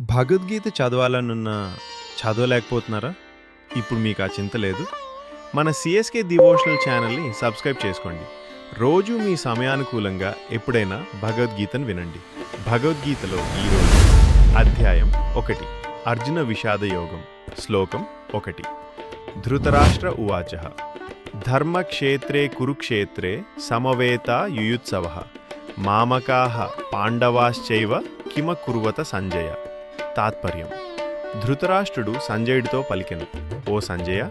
భగవద్గీత చదవాలనున్న చదవలేకపోతున్నారా? ఇప్పుడు మీకు ఆ చింత లేదు. మన సిఎస్కే డివోషనల్ ఛానల్ని సబ్స్క్రైబ్ చేసుకోండి. రోజు మీ సమయానుకూలంగా ఎప్పుడైనా భగవద్గీతను వినండి. భగవద్గీతలో ఈరోజు అధ్యాయం ఒకటి. అర్జున విషాద యోగం. శ్లోకం ఒకటి. ధృతరాష్ట్ర ఉవాచ. ధర్మక్షేత్రే కురుక్షేత్రే సమవేత యుయుత్సవ. మామకాహ పాండవాశ్చైవ కిమ కురువత సంజయ. తాత్పర్యం. ధృతరాష్ట్రుడు సంజయుడితో పలికెను. ఓ సంజయ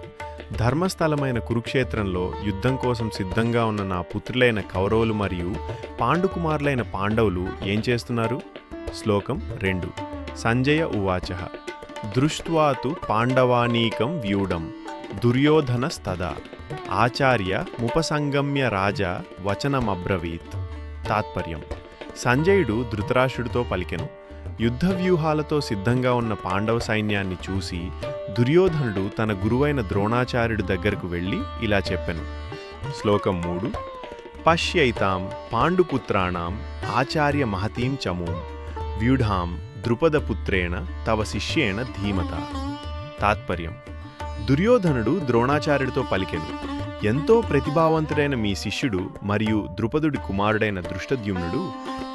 ధర్మస్థలమైన కురుక్షేత్రంలో యుద్ధం కోసం సిద్ధంగా ఉన్న నా పుత్రులైన కౌరవులు మరియు పాండుకుమారులైన పాండవులు ఏం చేస్తున్నారు? శ్లోకం రెండు. సంజయ ఉవాచ. దృష్ట్వాతు పాండవానీకం వ్యూఢం దుర్యోధనస్తదా ఆచార్య ముపసంగమ్య రాజా వచనమబ్రవీత్. తాత్పర్యం. సంజయుడు ధృతరాష్ట్రుడితో పలికెను. యుద్ధ వ్యూహాలతో సిద్ధంగా ఉన్న పాండవ సైన్యాన్ని చూసి దుర్యోధనుడు తన గురువైన ద్రోణాచార్యుడి దగ్గరకు వెళ్ళి ఇలా చెప్పెను. శ్లోకం మూడు. పశ్యైతాం పాండుపుత్రాణం ఆచార్య మహతీం చమూం వ్యూఢాం ద్రుపదపుత్రేణ తవ శిష్యేణ ధీమత. తాత్పర్యం. దుర్యోధనుడు ద్రోణాచార్యుడితో పలికెను. ఎంతో ప్రతిభావంతుడైన మీ శిష్యుడు మరియు ద్రుపదుడి కుమారుడైన దృష్టద్యుమ్నుడు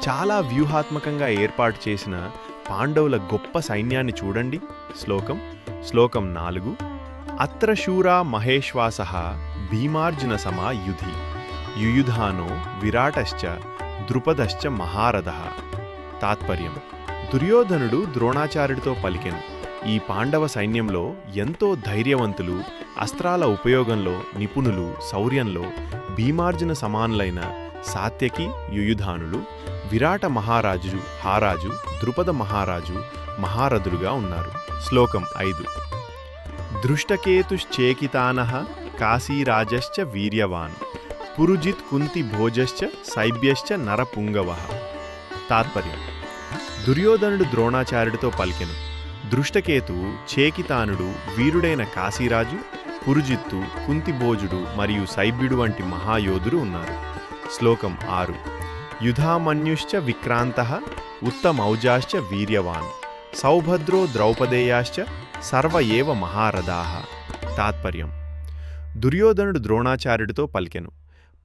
చాలా వ్యూహాత్మకంగా ఏర్పాటు చేసిన పాండవుల గొప్ప సైన్యాన్ని చూడండి. శ్లోకం శ్లోకం నాలుగు. అత్ర శూరా మహేశ్వాస భీమార్జున సమా యుధి యుయుధానో విరాటశ్చ ద్రుపదశ్చ మహారథ. తాత్పర్యం. దుర్యోధనుడు ద్రోణాచార్యుడితో పలికెను. ఈ పాండవ సైన్యంలో ఎంతో ధైర్యవంతులు అస్త్రాల ఉపయోగంలో నిపుణులు శౌర్యంలో భీమార్జున సమానులైన సాత్యకి యుయుధానులు విరాట మహారాజు హారాజు ద్రుపద మహారాజు మహారథులుగా ఉన్నారు. శ్లోకం ఐదు. దృష్టకేతుశ్చేకితాన కాశీరాజశ్చ వీర్యవాన్ పురుజిత్ కుంతి భోజశ్చ సైభ్యశ్చ నరపుంగవ. తాత్పర్యం. దుర్యోధనుడు ద్రోణాచార్యుడితో పలికెను. దృష్టకేతు చేకితానుడు వీరుడైన కాశీరాజు పురుజిత్తు కుంతిభోజుడు మరియు సైబ్యుడు వంటి మహాయోధులు ఉన్నారు. శ్లోకం ఆరు. యుధామన్యుశ్చ విక్రాంత ఉత్తమౌజాశ్చ వీర్యవాన్ సౌభద్రో ద్రౌపదేయాశ్చ సర్వ ఏవ మహారథాహ తాత్పర్యం. దుర్యోధనుడు ద్రోణాచార్యుడితో పలికెను.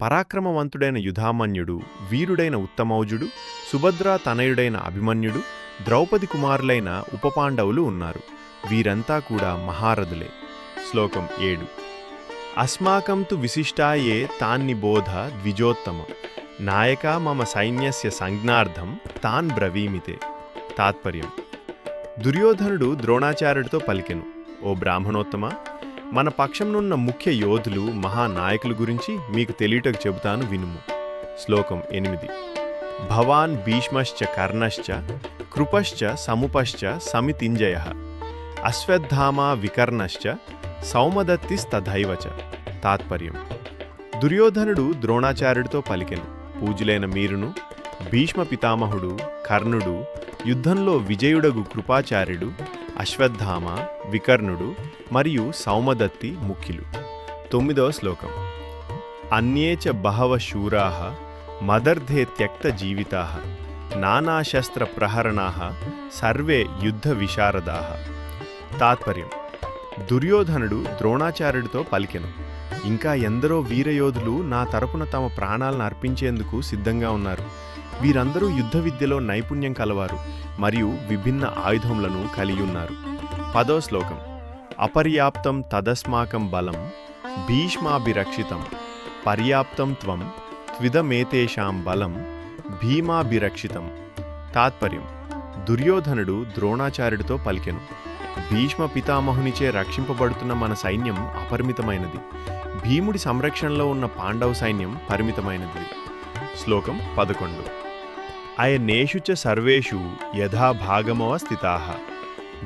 పరాక్రమవంతుడైన యుధామన్యుడు వీరుడైన ఉత్తమౌజుడు సుభద్రా తనయుడైన అభిమన్యుడు ద్రౌపది కుమారులైన ఉపపాండవులు ఉన్నారు. వీరంతా కూడా మహారథులే. శ్లోకం ఏడు. అస్మాకం తు విశిష్టాయే తాన్ని బోధ ద్విజోత్తమ. నాయక మమ సైన్యస్య సంజ్ఞార్థం తాన్ బ్రవీమితే. తాత్పర్యం. దుర్యోధనుడు ద్రోణాచార్యుడితో పలికెను. ఓ బ్రాహ్మణోత్తమ మన పక్షంనున్న ముఖ్య యోధులు మహానాయకుల గురించి మీకు తెలియటకు చెబుతాను వినుము. శ్లోకం ఎనిమిది. భవాన్ భీష్మశ్చ కర్ణశ్చ కృపశ్చ సముపశ్చ సమితింజయ అశ్వత్థామా వికర్ణశ్చ సౌమదత్తిస్తథైవ చ తాత్పర్యం దుర్యోధనుడు ద్రోణాచార్యుడితో పలికెను। పూజలైన మీరును భీష్మ పితామహుడు కర్ణుడు యుద్ధంలో విజయుడగు కృపాచార్యుడు అశ్వత్థామ వికర్ణుడు మరియు సౌమదత్తి ముఖ్యులు। తొమ్మిదవ శ్లోకం। అన్యే చ బహవ శూరాः మదర్ధే త్యక్త జీవితా నానాశస్త్ర ప్రహరణా సర్వే యుద్ధ విశారదా తాత్పర్యం. దుర్యోధనుడు ద్రోణాచార్యుడితో పలికెను. ఇంకా ఎందరో వీరయోధులు నా తరపున తమ ప్రాణాలను అర్పించేందుకు సిద్ధంగా ఉన్నారు. వీరందరూ యుద్ధ విద్యలో నైపుణ్యం కలవారు మరియు విభిన్న ఆయుధములను కలిగి ఉన్నారు. పదో శ్లోకం. అపర్యాప్తం తదస్మాకం బలం భీష్మాభిరక్షితం పర్యాప్తం త్వం క్విదమేతేషాం బలం భీమాభిరక్షితం. తాత్పర్యం. దుర్యోధనుడు ద్రోణాచార్యుడితో పలికెను. భీష్మ పితామహునిచే రక్షింపబడుతున్న మన సైన్యం అపరిమితమైనది. భీముడి సంరక్షణలో ఉన్న పాండవ సైన్యం పరిమితమైనది. శ్లోకం పదకొండు. అయనేషు చ సర్వేషు యథా భాగమవ స్థితా.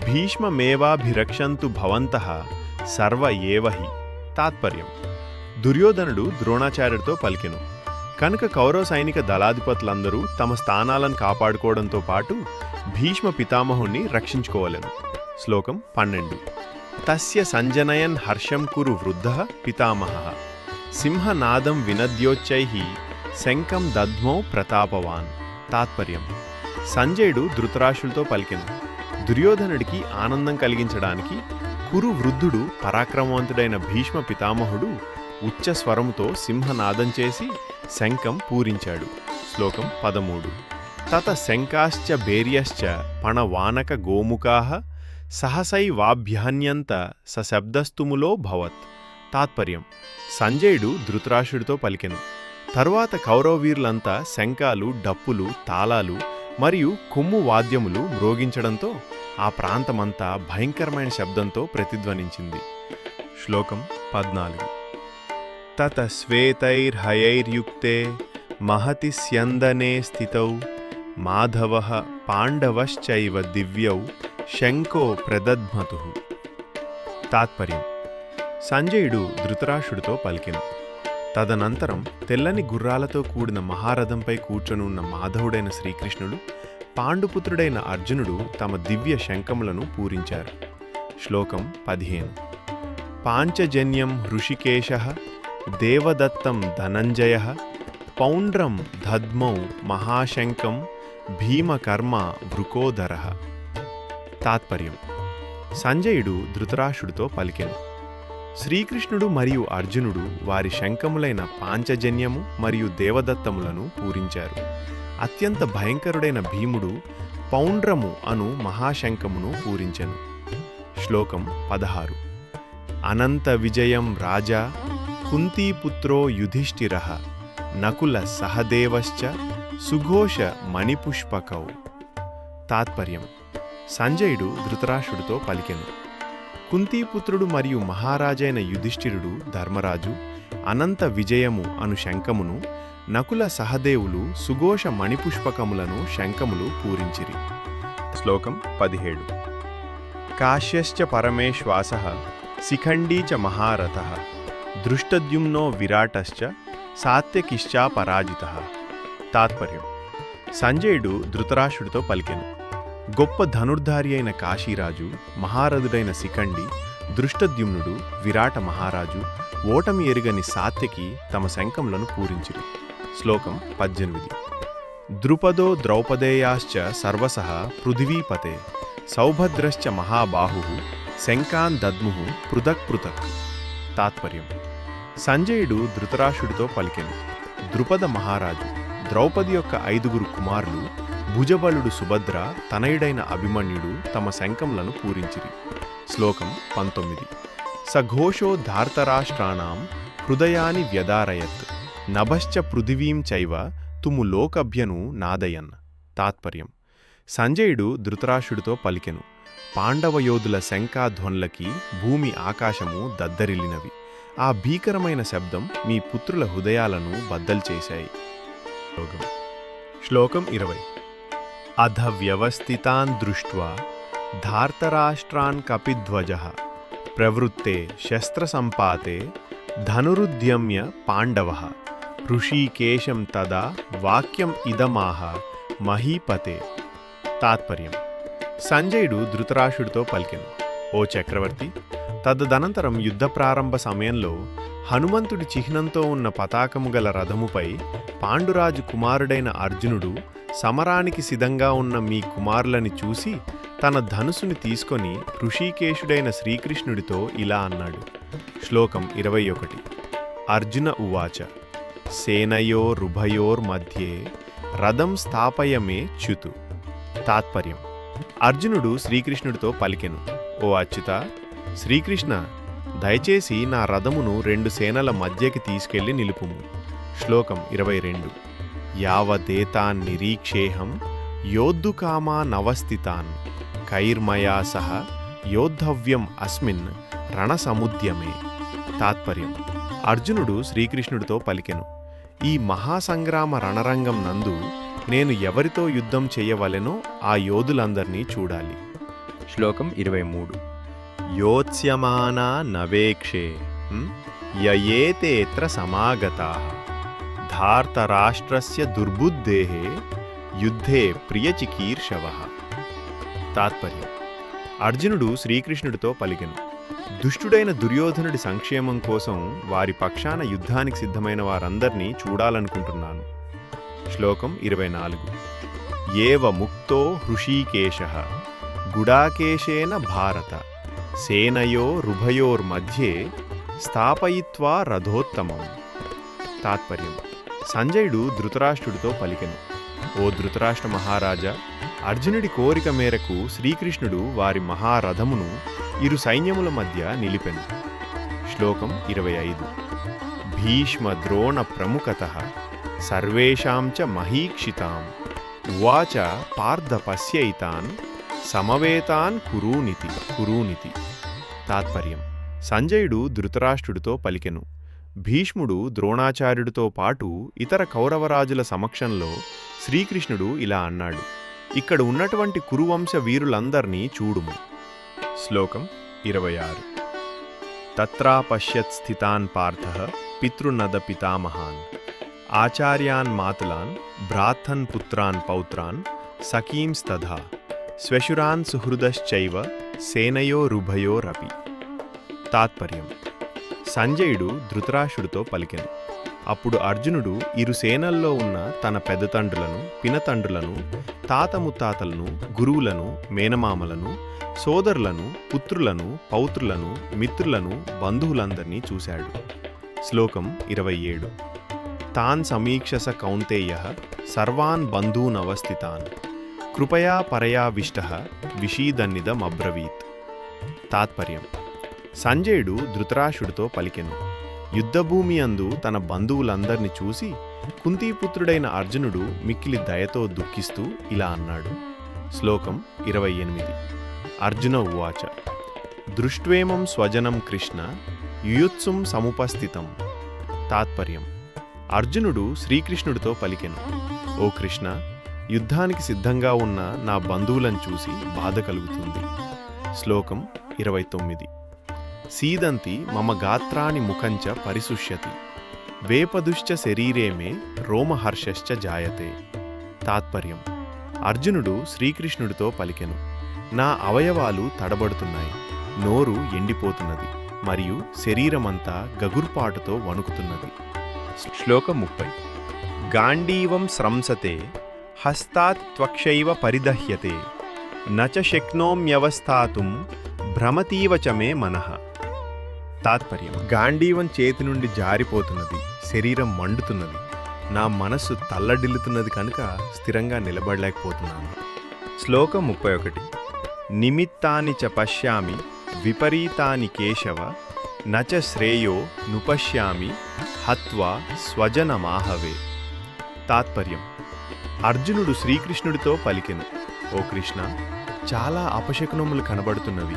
భీష్మమేవాభిరక్షంతు భవంత సర్వ ఏవహి తాత్పర్యం. దుర్యోధనుడు ద్రోణాచార్యుడితో పలికెను. కనుక కౌరవ సైనిక దళాధిపతులందరూ తమ స్థానాలను కాపాడుకోవడంతో పాటు భీష్మ పితామహుణ్ణి రక్షించుకోవలేదు శ్లోకం పన్నెండు. తస్య సంజనయన్ హర్షం కురు వృద్ధ పితామహ. సింహనాదం వినద్యోచ్చై శంఖం దద్మో ప్రతాపవాన్. తాత్పర్యం. సంజయుడు ధృతరాష్ట్రులతో పలికింది దుర్యోధనుడికి ఆనందం కలిగించడానికి కురు వృద్ధుడు పరాక్రమవంతుడైన భీష్మ పితామహుడు ఉచ్చ స్వరముతో సింహనాదం చేసి శంఖం పూరించాడు. శ్లోకం పదమూడు. తత శంకాశ్చ భేర్యశ్చ పణవానక గోముఖాః సహసైవాభ్యాన్యంత సశబ్దస్తుములో భవత్. తాత్పర్యం. సంజయుడు ధృతరాష్ట్రుడితో పలికెను. తరువాత కౌరవవీరులంతా శంఖాలు డప్పులు తాళాలు మరియు కొమ్ము వాద్యములు మ్రోగించడంతో ఆ ప్రాంతమంతా భయంకరమైన శబ్దంతో ప్రతిధ్వనించింది. శ్లోకం పద్నాలుగు. తత శ్వేతైర్హయైర్యుక్తే మహతి స్యందనే స్థితౌ మాధవ పాండవశ్చైవ దివ్యౌ శంకో ప్రదద్మతు తాత్పర్యం సంజయుడు ధృతరాష్ట్రుడితో పలికెను తదనంతరం తెల్లని గుర్రాలతో కూడిన మహారథంపై కూర్చొనున్న మాధవుడైన శ్రీకృష్ణుడు పాండుపుత్రుడైన అర్జునుడు తమ దివ్య శంఖములను పూరించారు. శ్లోకం పదిహేను. పాంచజన్యం హృషికేశ దేవదత్తం ధనంజయ పౌండ్రం దద్మౌ మహాశంకం భీమకర్మ వృకోదర. తాత్పర్యం. సంజయుడు ధృతరాష్ట్రుడితో పలికెను. శ్రీకృష్ణుడు మరియు అర్జునుడు వారి శంఖములైన పాంచజన్యము మరియు దేవదత్తములను పూరించారు. అత్యంత భయంకరుడైన భీముడు పౌండ్రము అను మహాశంఖమును పూరించెను. శ్లోకం పదహారు. అనంత విజయం రాజా కుంతీపుత్రో యుధిష్ఠిర నకుల సహదేవశ్చ సుఘోష మణిపుష్పకౌ. తాత్పర్యం. సంజయుడు ధృతరాష్ట్రుడితో పలికెను. కుంతీపుత్రుడు మరియు మహారాజైన యుధిష్ఠిరుడు ధర్మరాజు అనంత విజయము అను శంఖమును నకుల సహదేవులు సుఘోష మణిపుష్పకములను శంఖములు పూరించిరి. శ్లోకం పదిహేడు. కాశ్యశ్చ పరమేశ్వాస శిఖండీ చ మహారథ. దృష్టద్యుమ్నో విరాటశ్చ సాత్యకిశ్చా పరాజిత తాత్పర్యం సంజయుడు ధృతరాష్ట్రుడితో పలికెను। గొప్ప ధనుర్ధారి అయిన కాశీరాజు మహారథుడైన శిఖండి దృష్టద్యుమ్నుడు విరాట మహారాజు ఓటమి ఎరుగని సాత్యకి తమ శంఖంలను పూరించిరి। శ్లోకం పద్దెనిమిది. ద్రుపదో ద్రౌపదేయాశ్చ సర్వసః పృథివీపతే సౌభద్రశ్చ మహాబాహు శంఖాన్ దద్ము పృథక్ పృథక్। తాత్పర్యం సంజయుడు ధృతరాష్ట్రుడితో పలికెను. ద్రుపద మహారాజు ద్రౌపది యొక్క ఐదుగురు కుమారులు భుజబలుడు సుభద్ర తనయుడైన అభిమన్యుడు తమ శంఖములను పూరించిరి. శ్లోకం పంతొమ్మిది. సఘోషో ధార్తరాష్ట్రాణం హృదయాని వ్యదారయత్ నభశ్చ పృథివీం చైవ తుము లోకభ్యను నాదయన్. తాత్పర్యం. సంజయుడు ధృతరాష్ట్రుడితో పలికెను. పాండవ యోధుల భూమి ఆకాశము దద్దరిల్లినవి. ఆ భీకరమైన శబ్దం మీ పుత్రుల హృదయాలను బద్దలు చేశాయి. శ్లోకం. శ్లోకం ఇరవై. అధ వ్యవస్థితాన్ దృష్ట్వా ధార్తరాష్ట్రాన్ కపిధ్వజ ప్రవృత్తే శస్త్రసంపాతే ధనురుద్యమ్య పాండవ ఋషికేశం తదా వాక్యం ఇదమాహ మహీపతే. తాత్పర్యం. సంజయుడు ధృతరాష్ట్రుడితో పలికెను. ఓ చక్రవర్తి తదనంతరం యుద్ధ ప్రారంభ సమయంలో హనుమంతుడి చిహ్నంతో ఉన్న పతాకము గల రథముపై పాండురాజు కుమారుడైన అర్జునుడు సమరానికి సిద్ధంగా ఉన్న మీ కుమారులని చూసి తన ధనుసుని తీసుకొని ఋషికేశుడైన శ్రీకృష్ణుడితో ఇలా అన్నాడు. శ్లోకం ఇరవై ఒకటి అర్జున ఉవాచ. సేనయోరుభయోర్మధ్యే రథం స్థాపయమే చ్యుతు. తాత్పర్యం. అర్జునుడు శ్రీకృష్ణుడితో పలికెను. ఓ అచ్యుత శ్రీకృష్ణ దయచేసి నా రథమును రెండు సేనల మధ్యకి తీసుకెళ్ళి నిలుపుము. శ్లోకం ఇరవై రెండు యావదేతాన్ నిరీక్షేహం యోద్ధుకామా నవస్థితాన్ కైర్మయా సహ యోద్ధవ్యం అస్మిన్ రణసముద్యమే. తాత్పర్యం. అర్జునుడు శ్రీకృష్ణుడితో పలికెను. ఈ మహాసంగ్రామ రణరంగం నందు నేను ఎవరితో యుద్ధం చేయవలెనో ఆ యోధులందరినీ చూడాలి. శ్లోకం ఇరవై మూడు యోత్స్యమానా నవేక్షే యయేతేత్ర సమాగతా ధార్తరాష్ట్రస్య దుర్బుద్ధేః యుద్ధే ప్రియచికీర్షవ. తాత్పర్యం. అర్జునుడు శ్రీకృష్ణుడితో పలికెను. దుష్టుడైన దుర్యోధనుడి సంక్షేమం కోసం వారి పక్షాన యుద్ధానికి సిద్ధమైన వారందరినీ చూడాలనుకుంటున్నాను. శ్లోకం ఇరవై నాలుగు ఏవ ముక్తో హృషీకేశ. గుడాకేశేన భారత. సేనయోరుభయోర్మధ్యే స్థాపయిత్వా రథోత్తమం. తాత్పర్యం. సంజయుడు ధృతరాష్ట్రుడితో పలికెను. ఓ ధృతరాష్ట్ర మహారాజా అర్జునుడి కోరిక మేరకు శ్రీకృష్ణుడు వారి మహారథమును ఇరు సైన్యముల మధ్య నిలిపెను. శ్లోకం ఇరవై ఐదు. భీష్మ ద్రోణ ప్రముఖత సర్వేషాం చ మహీక్షితాం. ఉవాచ పార్థ పశ్యైతాన్ సమవేతాన్ కురూనితి కురూనితి. తాత్పర్యం. సంజయుడు ధృతరాష్ట్రుడితో పలికెను. భీష్ముడు ద్రోణాచార్యుడితో పాటు ఇతర కౌరవరాజుల సమక్షంలో శ్రీకృష్ణుడు ఇలా అన్నాడు. ఇక్కడ ఉన్నటువంటి కురువంశ వీరులందర్నీ చూడుము. శ్లోకం ఇరవై ఆరు తత్రాపశ్యత్ స్థితాన్ పార్థ పితృనద పితామహాన్. ఆచార్యాన్ మాతులాన్ భ్రాతన్ పుత్రాన్ పౌత్రాన్ సఖీంస్తథా శ్వశురాన్ సుహృదశ్చైవ సేనయోరుభయోరపి తాత్పర్యం. సంజయుడు ధృతరాష్ట్రుడితో పలికెను. అప్పుడు అర్జునుడు ఇరు సేనల్లో ఉన్న తన పెద్దతండ్రులను పినతండ్రులను తాత ముత్తాతలను గురువులను మేనమామలను సోదరులను పుత్రులను పౌత్రులను మిత్రులను బంధువులందరినీ చూశాడు. శ్లోకం ఇరవై ఏడు. తాన్ సమీక్షస కౌంతేయ సర్వాన్ బంధూనవస్థితాన్. కృపయా పరయావిష్ట విషీదన్నిదమబ్రవీత్ తాత్పర్యం. సంజయుడు ధృతరాష్ట్రుడితో పలికెను. యుద్ధభూమి అందు తన బంధువులందర్నీ చూసి కుంతీపుత్రుడైన అర్జునుడు మిక్కిలి దయతో దుఃఖిస్తూ ఇలా అన్నాడు. శ్లోకం ఇరవై ఎనిమిది. అర్జున ఉవాచ. దృష్ట్వేమం స్వజనం కృష్ణ యుయుత్సుం సముపస్థితం. తాత్పర్యం. అర్జునుడు శ్రీకృష్ణుడితో పలికెను. ఓ కృష్ణ యుద్ధానికి సిద్ధంగా ఉన్న నా బంధువులను చూసి బాధ కలుగుతుంది. శ్లోకం ఇరవై తొమ్మిది. సీదంతి మమ గాత్రాని ముఖంచ పరిశుష్యతి. వేపదుశ్చ శరీరే మే రోమహర్షశ్చ జాయతే. తాత్పర్యం. అర్జునుడు శ్రీకృష్ణుడితో పలికెను. నా అవయవాలు తడబడుతున్నాయి. నోరు ఎండిపోతున్నది. మరియు శరీరమంతా గగుర్పాటుతో వణుకుతున్నది. శ్లోకం ముప్పై. గాండీవం స్రంసతే హస్తాత్ త్వక్షైవ పరిదహ్యతే నచ శక్నోమ్యవస్థాతుం భ్రమతీవ చ మే మనః తాత్పర్యం గాంధీవం చేతి నుండి జారిపోతున్నది శరీరం మండుతున్నది నా మనస్సు తల్లడిల్లుతున్నది కనుక స్థిరంగా నిలబడలేకపోతున్నాను. శ్లోకం ముప్పై ఒకటి. నిమిత్తాని చ పశ్యామి విపరీతాని కేశవ నచ శ్రేయో నుపశ్యామి హత్వా స్వజనమాహవే। తాత్పర్యం। అర్జునుడు శ్రీకృష్ణుడితో పలికెను. ఓ కృష్ణ చాలా అపశకునములు కనబడుతున్నవి.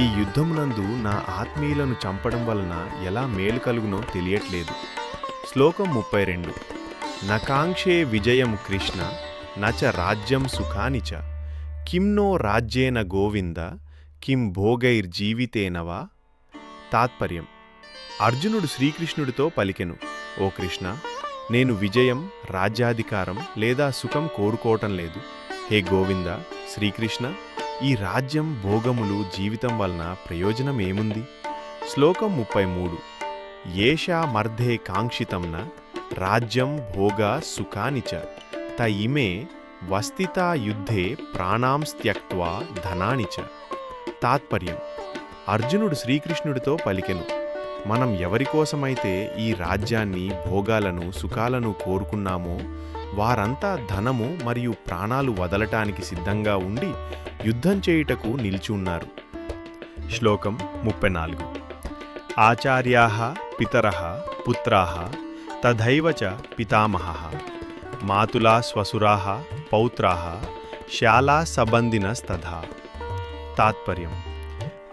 ఈ యుద్ధమునందు నా ఆత్మీయులను చంపడం వలన ఎలా మేలు కలుగునో తెలియట్లేదు. శ్లోకం ముప్పై రెండు నకాంక్షే విజయం కృష్ణ నచ రాజ్యం సుఖానిచ కిమ్నో నో రాజ్యేన గోవింద కిం భోగైర్జీవితేనవా తాత్పర్యం. అర్జునుడు శ్రీకృష్ణుడితో పలికెను. ఓ కృష్ణ నేను విజయం రాజ్యాధికారం లేదా సుఖం కోరుకోవటం లేదు. హే గోవింద శ్రీకృష్ణ ఈ రాజ్యం భోగములు జీవితం వలన ప్రయోజనం ఏముంది? శ్లోకం ముప్పై మూడు ఏషా మర్ధే కాంక్షితంన రాజ్యం భోగ సుఖాని చ. త ఇమే వస్తితా యుద్ధే ప్రాణాం త్యక్వా ధనాని చ. తాత్పర్యం. అర్జునుడు శ్రీకృష్ణుడితో పలికెను. మనం ఎవరికోసమైతే ఈ రాజ్యాన్ని భోగాలను సుఖాలను కోరుకున్నామో వారంతా ధనము మరియు ప్రాణాలు వదలటానికి సిద్ధంగా ఉండి యుద్ధం చేయుటకు నిలిచి ఉన్నారు. శ్లోకం ముప్పై నాలుగు. ఆచార్యా పితర పుత్రా తథైవ చ పితామహ మాతులా స్వసురా పౌత్రా శాలా సబంధినస్తథా. తాత్పర్యం.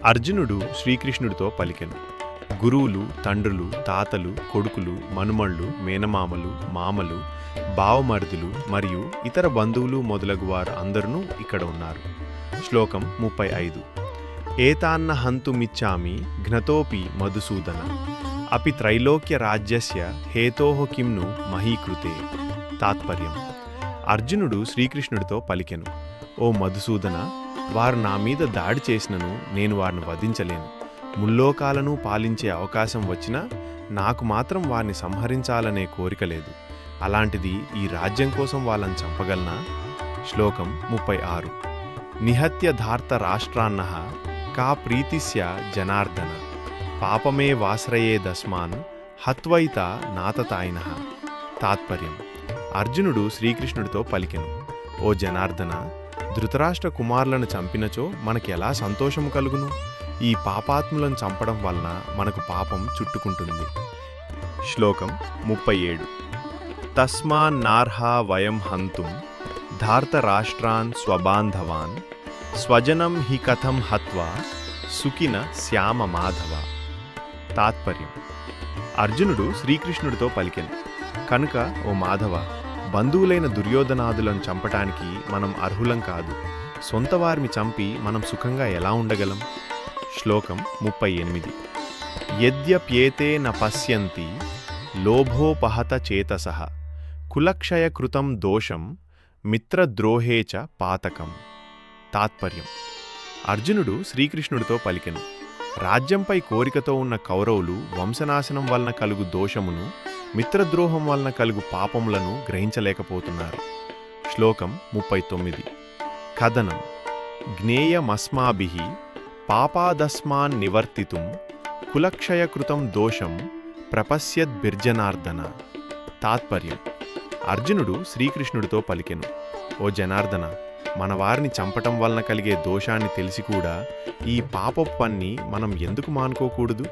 అర్జునుడు శ్రీకృష్ణుడితో పలికెను. గురువులు తండ్రులు తాతలు కొడుకులు మనుమళ్ళు మేనమామలు మామలు బావమరుదులు మరియు ఇతర బంధువులు మొదలగు వారు అందరూ ఇక్కడ ఉన్నారు. శ్లోకం ముప్పై ఐదు. ఏతాన్న హంతుమిచ్చామి ఘ్నతోపి మధుసూదన. అపి త్రైలోక్య రాజ్యస్య హేతోః కిమ్ను మహీకృతే. తాత్పర్యం. అర్జునుడు శ్రీకృష్ణుడితో పలికెను. ఓ మధుసూదన వారు నా మీద దాడి చేసినను నేను వారిని వధించలేను. ముల్లోకాలను పాలించే అవకాశం వచ్చినా నాకు మాత్రం వారిని సంహరించాలనే కోరిక లేదు. అలాంటిది ఈ రాజ్యం కోసం వాళ్ళని చంపగలనా? శ్లోకం ముప్పై ఆరు. నిహత్యధార్త రాష్ట్రాన్న కా ప్రీతిస్య జనార్దన. పాపమే వాశ్రయేదస్మాన్ హత్వైత నాతతాయిన. తాత్పర్యం. అర్జునుడు శ్రీకృష్ణుడితో పలికెను. ఓ జనార్దన ధృతరాష్ట్ర కుమారులను చంపినచో మనకెలా సంతోషము కలుగును? ఈ పాపాత్ములను చంపడం వలన మనకు పాపం చుట్టుకుంటుంది. శ్లోకం ముప్పై ఏడు. తస్మాన్నార్హా వయం హంతుం ధార్తరాష్ట్రాన్ స్వబాంధవాన్ స్వజనం హి కథం హత్వా సుఖిన శ్యామ మాధవ. తాత్పర్యం. అర్జునుడు శ్రీకృష్ణుడితో పలికెను. కనుక ఓ మాధవ బంధువులైన దుర్యోధనాదులను చంపటానికి మనం అర్హులం కాదు. సొంత వారిని చంపి మనం సుఖంగా ఎలా ఉండగలం? శ్లోకం ముప్పై ఎనిమిది. యద్యప్యేతే న పశ్యంతి లోభోపహత చేతస కులక్షయకృతం దోషం మిత్రద్రోహే చ పాతకం. తాత్పర్యం. అర్జునుడు శ్రీకృష్ణుడితో పలికెను. రాజ్యంపై కోరికతో ఉన్న కౌరవులు వంశనాశనం వలన కలుగు దోషమును మిత్రద్రోహం వలన కలుగు పాపములను గ్రహించలేకపోతున్నారు. శ్లోకం ముప్పై తొమ్మిది. కథనం. జ్ఞేయమస్మాభి పాపాదస్మాన్ నివర్తితుం కులక్షయకృతం దోషం ప్రపశ్యద్భిర్జనార్దన తాత్పర్యం. అర్జునుడు శ్రీకృష్ణుడితో పలికెను. ఓ జనార్దన మన వారిని చంపటం వలన కలిగే దోషాన్ని తెలిసి కూడా ఈ పాపపు పన్ని మనం ఎందుకు మానుకోకూడదు?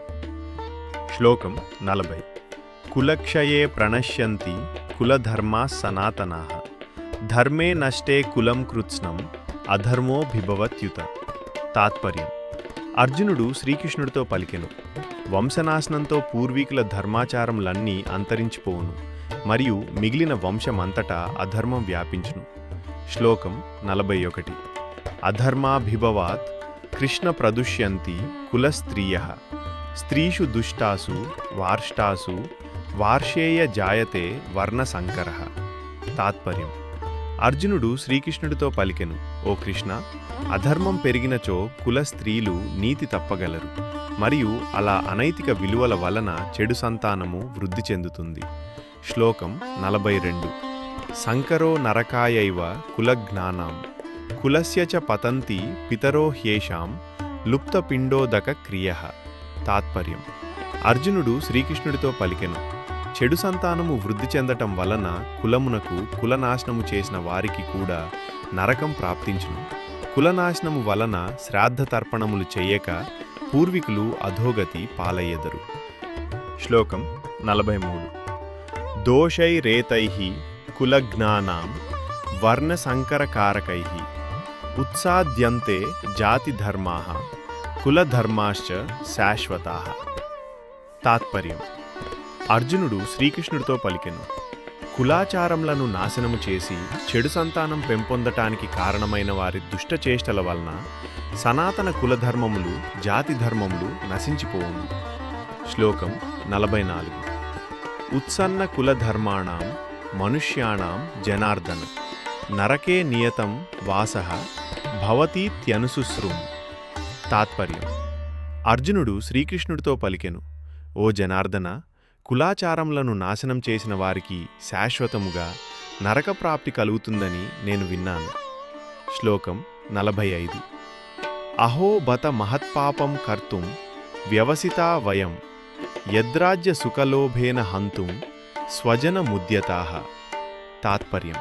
శ్లోకం నలభై. కులక్షయే ప్రణశ్యంతి కులధర్మా సనాతనా. ధర్మే నష్టే కులం కృత్స్నం అధర్మో భిభవత్యుత. తాత్పర్యం. అర్జునుడు శ్రీకృష్ణుడితో పలికెను. వంశనాశనంతో పూర్వీకుల ధర్మాచారములన్నీ అంతరించిపోవును మరియు మిగిలిన వంశమంతటా అధర్మం వ్యాపించును. శ్లోకం నలభై ఒకటి అధర్మాభిభవాత్ కృష్ణ ప్రదుష్యంతి కులస్త్రీయ. స్త్రీషు దుష్టాసు వార్ష్టాసు వార్షేయ జాయతే వర్ణసంకర తాత్పర్యం. అర్జునుడు శ్రీకృష్ణుడితో పలికెను ఓ కృష్ణ అధర్మం పెరిగినచో కుల స్త్రీలు నీతి తప్పగలరు. మరియు అలా అనైతిక విలువల వలన చెడు సంతానము వృద్ధి చెందుతుంది. శ్లోకం నలభై రెండు సంకరో నరకాయైవ కులజ్ఞానాం. కులస్య చ పతంతి పితరో హ్యేషాం లుప్తపిండోదక క్రియ. తాత్పర్యం. అర్జునుడు శ్రీకృష్ణుడితో పలికెను చెడు సంతానము వృద్ధి చెందటం వలన కులమునకు కులనాశనము చేసిన వారికి కూడా నరకం ప్రాప్తించును. కులనాశనము వలన శ్రాద్ధ తర్పణములు చేయక పూర్వీకులు అధోగతి పాలయ్యెదరు. శ్లోకం నలభై మూడు దోషైరేతై కులజ్ఞానాం వర్ణసంకరకారకై ఉత్సాద్యంతే జాతిధర్మా కులధర్మాశ్చ శాశ్వత. తాత్పర్యం. అర్జునుడు శ్రీకృష్ణుడితో పలికెను. కులాచారములను నాశనము చేసి చెడు సంతానం పెంపొందటానికి కారణమైన వారి దుష్టచేష్టల వలన సనాతన కులధర్మములు జాతి ధర్మములు నశించిపోవును. శ్లోకం నలభై నాలుగు ఉత్సన్న కులధర్మాణం మనుష్యాణం జనార్దన. నరకే నియతం వాస భవతీత్యనుసుశ్రుం తాత్పర్యం. అర్జునుడు శ్రీకృష్ణుడితో పలికెను. ఓ జనార్దన కులాచారములను నాశనం చేసిన వారికి శాశ్వతముగా నరకప్రాప్తి కలుగుతుందని నేను విన్నాను. శ్లోకం నలభై ఐదు అహో బత మహత్పాపం కర్తుం వ్యవసితా వయం యద్రాజ్య సుఖలోభేన హంతుం స్వజన ముద్యతాహ తాత్పర్యం.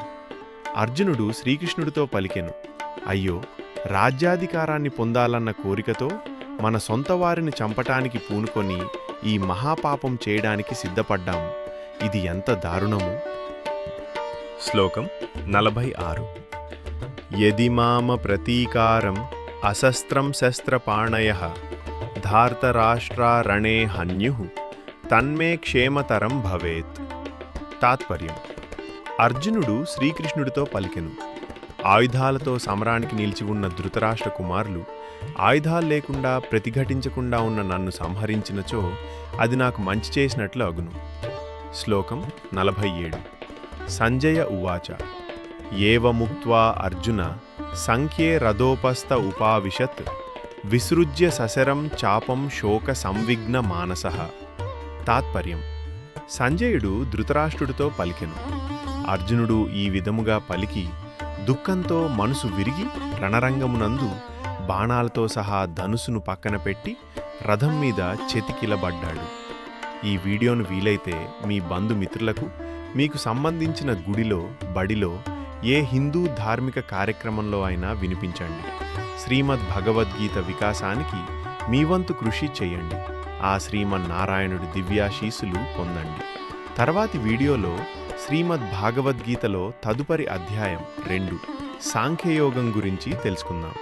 అర్జునుడు శ్రీకృష్ణుడితో పలికెను. అయ్యో రాజ్యాధికారాన్ని పొందాలన్న కోరికతో మన సొంత వారిని చంపటానికి పూనుకొని ఈ మహాపాపం చేయడానికి సిద్ధపడ్డాం ఇది ఎంత దారుణము? శ్లోకం నలభై ఆరు. యది మామ ప్రతీకారం అశస్త్రం శస్త్రపాణయ ధార్తరాష్ట్రారణే హన్యు తన్మే క్షేమతరం భవేత్. తాత్పర్యం. అర్జునుడు శ్రీకృష్ణుడితో పలికెను. ఆయుధాలతో సమరానికి నిలిచి ఉన్న ధృతరాష్ట్ర కుమారులు ఆయుధాలు లేకుండా ప్రతిఘటించకుండా ఉన్న నన్ను సంహరించినచో అది నాకు మంచి చేసినట్లు అగును. శ్లోకం నలభై ఏడు సంజయ ఉవాచ. ఏవముక్త్వా అర్జున సంఖ్యే రథోపస్థ ఉపావిశత్ విసృజ్య సశరం చాపం శోక సంవిఘ్న మానస. తాత్పర్యం. సంజయుడు ధృతరాష్ట్రుడితో పలికెను. అర్జునుడు ఈ విధముగా పలికి దుఃఖంతో మనసు విరిగి రణరంగమునందు బాణాలతో సహా ధనుసును పక్కన పెట్టి రథం మీద చెతికిలబడ్డాడు. ఈ వీడియోను వీలైతే మీ బంధుమిత్రులకు మీకు సంబంధించిన గుడిలో బడిలో ఏ హిందూ ధార్మిక కార్యక్రమంలో అయినా వినిపించండి. శ్రీమద్ భగవద్గీత వికాసానికి మీ వంతు కృషి చేయండి. ఆ శ్రీమన్నారాయణుడి దివ్యాశీసులు పొందండి. తర్వాతి వీడియోలో శ్రీమద్ భాగవద్గీతలో తదుపరి అధ్యాయం రెండు సాంఖ్యయోగం గురించి తెలుసుకుందాం.